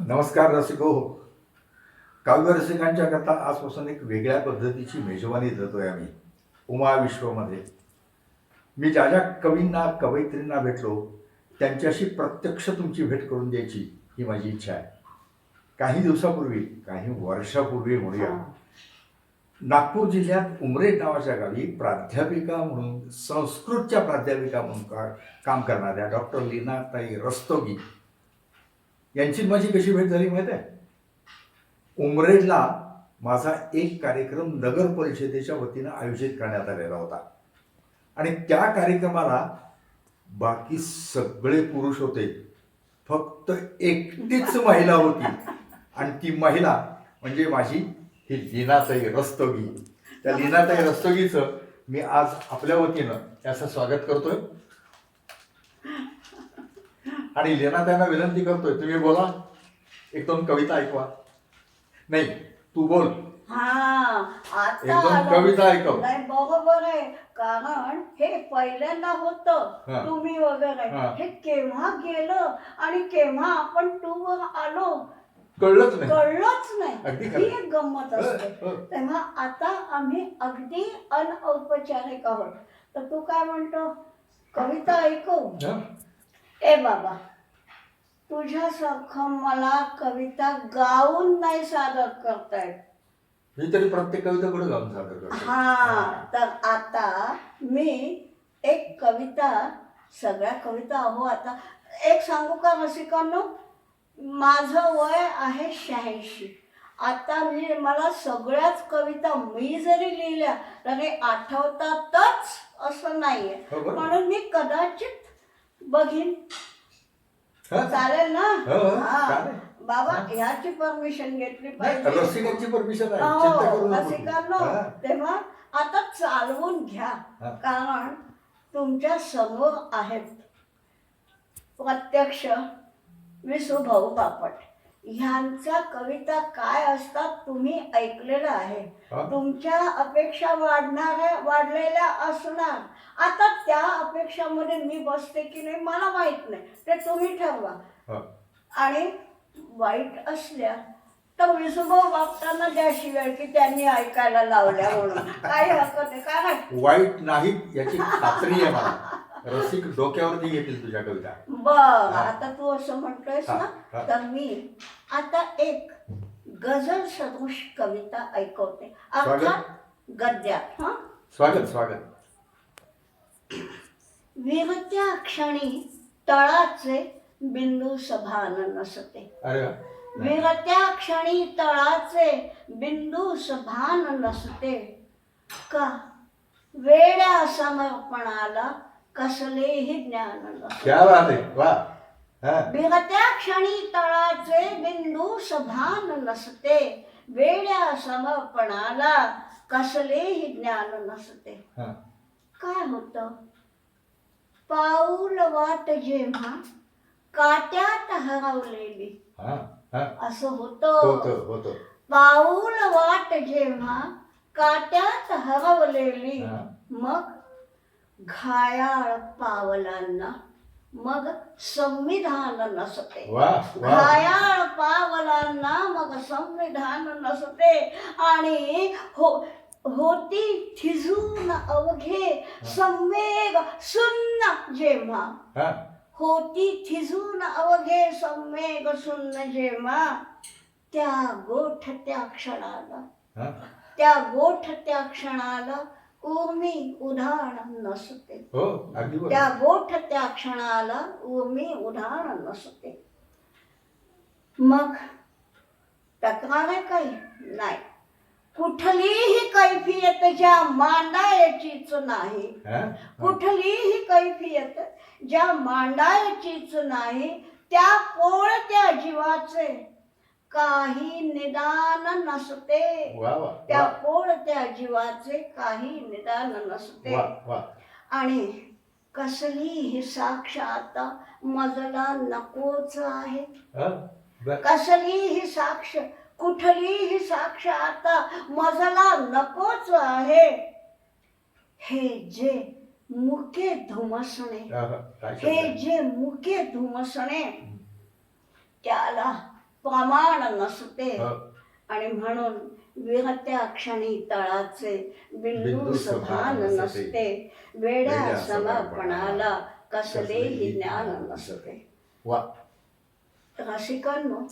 नमस्कार रसिको काव्य रसिकांच्या करता आजपासून एक वेगळ्या पद्धतीची मेजवानी देतोय आम्ही. उमा विश्वमध्ये. मी ज्या ज्या कवींना कवयित्रींना भेटलो त्यांच्याशी प्रत्यक्ष तुमची भेट करून द्यायची ही माझी इच्छा आहे. काही दिवसापूर्वी काही वर्षापूर्वी म्हणूया. नागपूर जिल्ह्यात उमरेड नावाच्या गावी प्राध्यापिका म्हणून संस्कृतच्या प्राध्यापिका म्हणून का काम करणाऱ्या डॉक्टर लीनाताई रस्तोगी यांची माझी कशी भेट झाली माहीत आहे? उमरेडला माझा एक कार्यक्रम नगर परिषदेच्या वतीनं आयोजित करण्यात आलेला होता. आणि त्या कार्यक्रमाला बाकी सगळे पुरुष होते. फक्त एकटीच महिला होती. आणि ती महिला म्हणजे माझी ही लीनाताई रस्तोगी. त्या लीनाताई रस्तोगीचं मी आज आपल्या वतीनं याचं स्वागत करतोय. आणि लीनाताईंना विनंती करतोय तुम्ही बोला एक दोन कविता ऐकवा नाही तू बोल हा आता एकदम. कविता ऐकव. नाही बरोबर आहे कारण हे पहिल्यांदा होत हा. तुम्ही वगैरे हा. हे केव्हा गेलं आणि केव्हा आपण टूवर आलो कळलंच नाही कळलंच अगदी नाही खरं. ही एक गंमत असते हो. तेव्हा आता आम्ही अगदी अनौपचारिक आहोत तर तू काय म्हणतो कविता ऐकव हं? ए बाबा तुझ्यासारखं मला कविता गाऊन नाही सादर करतायत. मी तरी प्रत्येक कविता कुठे जाऊन सादर करतो. हा तर आता मी एक कविता सगळ्या कविता अहो आता एक सांगू का रसिकांनो? माझं वय आहे शहाऐंशी. आता मी मला सगळ्याच कविता मी जरी लिहिल्या तरी आठवतातच असं नाहीये. हो, बरोबर. म्हणून मी कदाचित बघीन हं? चालेल ना हो, हो, हा. चालेल. बाबा. ह्याची परमिशन घेतली नाही, पाहिजे रसिकांची परमिशन आहे चिंता करू हो, नको तू. रसिकांनो हं? तेव्हा आता चालवून घ्या हा. कारण तुमच्यासमोर आहेत प्रत्यक्ष विसुभाऊ बापट ह्यांच्या कविता काय असतात तुम्ही ऐकलेलं आहे. तुमच्या अपेक्षा वाढणाऱ्या वाढलेल्या असणार. आता त्या अपेक्षामध्ये मी बसते की नाही मला माहीत नाही. ते तुम्ही ठरवा. आणि वाईट असल्या तर विसुभाऊ बापटांना द्या शिवाय की त्यांनी ऐकायला लावल्या म्हणून. काही हरकत नाही. कारण वाईट नाही याची खात्री आहे मला. रसिक डोक्यावरती घेतील तुझ्या कविता. बर हा. आता तू असं म्हणतोयस हा, ना हा. तर मी आता एक गझल सदृश कविता ऐकवते. अर्थात गद्यात हा? स्वागत स्वागत. विरत्या क्षणी तळाचे बिंदू सभान नसते. अरे वा. विरत्या क्षणी तळाचे बिंदू सभान नसते. का? वेड्या समर्पणाला कसलेही ज्ञान नसते क्या बात आहे वा हं. विरत्या क्षणी तळाचे बिंदू सभान नसते वेड्या समर्पणाला कसलेही ज्ञान नसते हं. काय होत पाऊल वाट जेव्हा काट्यात हरवलेली हं, हं. असं होतं होतं होतं पाऊल वाट जेव्हा काट्यात हरवलेली हं. मग घायाळ पावलांना मग संविधान नसते. घायाळ पावलांना मग संविधान नसते. आणि हो होती थिजून अवघे संवेग सुन्न जेव्हा. होती थिजून अवघे संवेग सुन्न जेव्हा. त्या गोठ त्या क्षणाला. त्या गोठ त्या क्षणाला उर्मी उधाण नसते हो अगदी बरोबर. त्या गोठ त्या क्षणाला उर्मी उधाण नसते मग तक्रार आहे काही नाही कुठलीही कैफियत ज्या मांडायचीच नाही हं? कुठलीही कैफियत ज्या मांडायचीच नाही त्या पोळत्या जीवाचे काही निदान नसते त्या पोळत्या जीवाचे काही निदान नसते आणि कसलीही साक्ष आता मजला नकोच आहे हं? बर. कसलीही साक्ष कुठलीही साक्ष आता मजला नकोच आहे हे जे मुके धुमसणे हं, हं. हे? जे मुके धुमसणे त्याला प्रमाण नसते. आणि म्हणून विहत्या क्षणी तळाचे बिंदू सभान नसते. वेड्या समर्पणाला कसलेही ज्ञान नसते. रसिकांनो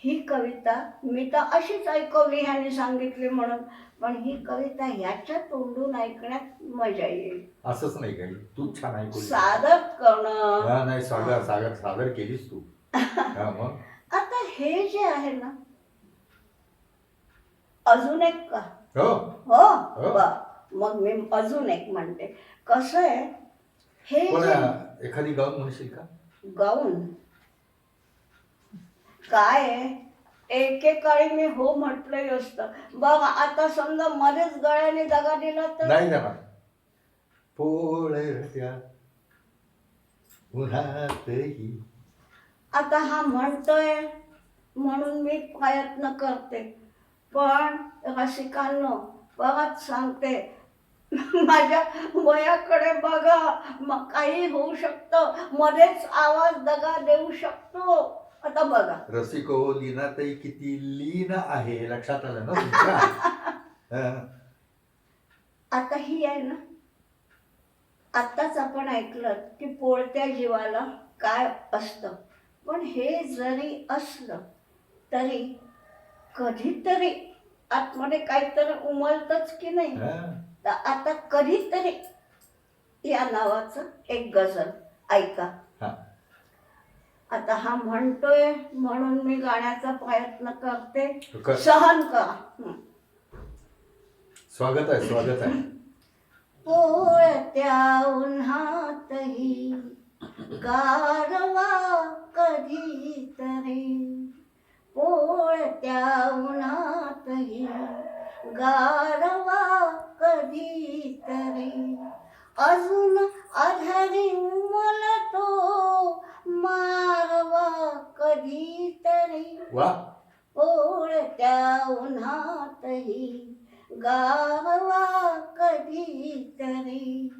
ही कविता मी तर अशीच ऐकवली ह्याने सांगितली म्हणून पण ही कविता ह्याच्या तोंडून ऐकण्यात मजा येईल. असंच नाही काही. तू छान ऐकू सादर करणं. नाही सागर सागर सादर केलीस तू. हा मग? हे जे आहे ना अजून एक का? हो. हो? हो. मग मी अजून एक म्हणते. कसं आहे हे जे एखादी गाऊन म्हणशील का? गाऊन? काय आहे? एकेकाळी मी हो म्हटलंही असतं. बघ आता समजा मध्येच गळ्याने दगा दिला तर? नाही जाणार पोळ्या उन्हातही. आता हा म्हणतोय म्हणून मी प्रयत्न करते. पण रसिकांनो परत सांगते. माझ्या वयाकडे बघा. मग काही होऊ शकतं. मध्येच आवाज दगा देऊ शकतो. आता बघा. रसिको लीनाताई किती लीन आहे लक्षात आलं ना तुमच्या? हं. आता ही आहे ना? आत्ताच आपण ऐकलं की पोळत्या जीवाला काय असतं. पण हे जरी असलं तरी कधीतरी आतमध्ये काहीतरी उमलतच की नाही. तर आता कधीतरी या नावाचं एक गझल ऐका. आता हा म्हणतोय म्हणून मी गाण्याचा प्रयत्न करते कर. सहन करा. स्वागत आहे स्वागत आहे पोळत्या उन्हातही गारवा कधीतरी पोळत्या उन्हातही गारवा कधीतरी. अजून आधारी उमलतो मारवा कधीतरी. वा. पोळत्या उन्हातही गारवा कधीतरी.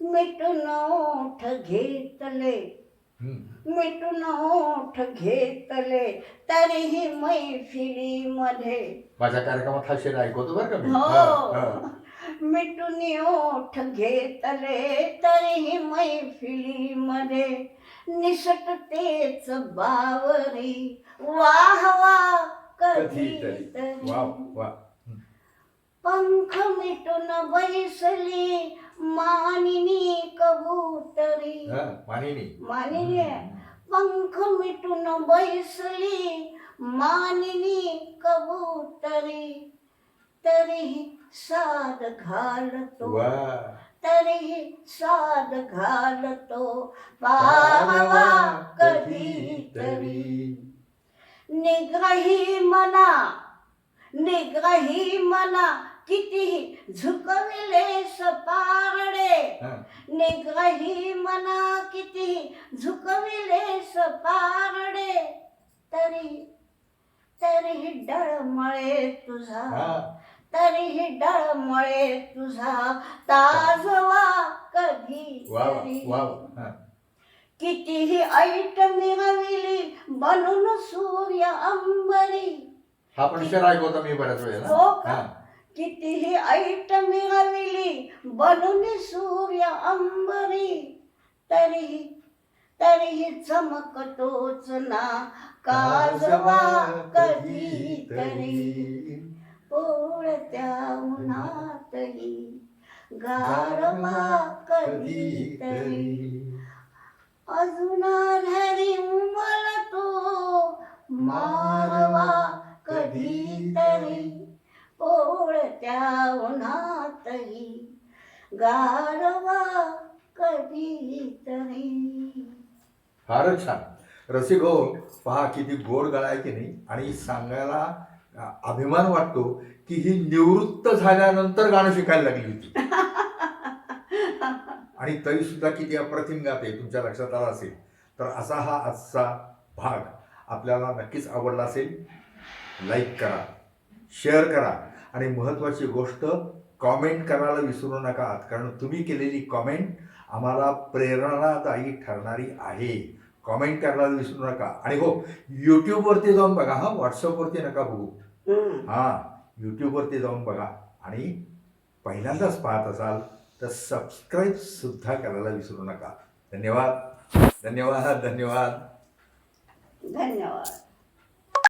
मिटून ओठ घेतले. मिटून ओठ घेतले तरीही मैफिलीमध्ये माझ्या कार्यक्रमात हा शेर ऐकवतो बरं का मी? हो. मिटून ओठ घेतले तरीही मैफिलीमध्ये निसटतेच बावरी कधीतरी वा वा. पंख मिटून बैसली मानिनी कबूतरी। हं, मानिनी. पंख मिटून बैसली मानिनी कबूतरी. तरीही साद घालतो. वा. तरीही साद घालतो. पाहवा कधीतरी. निग्रही मना. निग्रही मना कितीही झुकविले सपारडे हं. निग्रही मना कितीही झुकविले सपारडे तरी तरीही डळमळे तुझा. तरीही डळमळे तुझा ताजवा कधी तरी. हं. कितीही ऐट मिळविली बनून सूर्य अंबरी हा पण शेर ऐकवतो मी बऱ्याच वेळेला. हो का? हं. कितीही ऐट मिळविली बनून सूर्य अंबरी. तरीही तरीही चमकतोच ना. काजवा कधी तरी पोळत्या उन्हातही गारवा कधी तरी. अजून धरी उमलतो मारवा कधीतरी पोळत्या उन्हातही गारवा कधीतरी. फारच छान. रसिक हो पहा किती गोड गळा आहे की नाही. आणि सांगायला अभिमान वाटतो की ही निवृत्त झाल्यानंतर गाणं शिकायला लागली होती. आणि तरी सुद्धा किती अप्रतिम गाते तुमच्या लक्षात आला असेल. तर असा हा आजचा भाग आपल्याला नक्कीच आवडला असेल. लाईक करा शेअर करा. आणि महत्त्वाची गोष्ट कॉमेंट करायला विसरू नका कारण तुम्ही केलेली कॉमेंट आम्हाला प्रेरणादायी ठरणारी आहे. कॉमेंट करायला विसरू नका. आणि हो यूट्यूबवरती जाऊन बघा हा व्हॉट्सअपवरती नका बघू. हां यूट्यूबवरती जाऊन बघा. आणि पहिल्यांदाच पाहत असाल तर सबस्क्राईब सुद्धा करायला विसरू नका. धन्यवाद. धन्यवाद. धन्यवाद. धन्यवाद.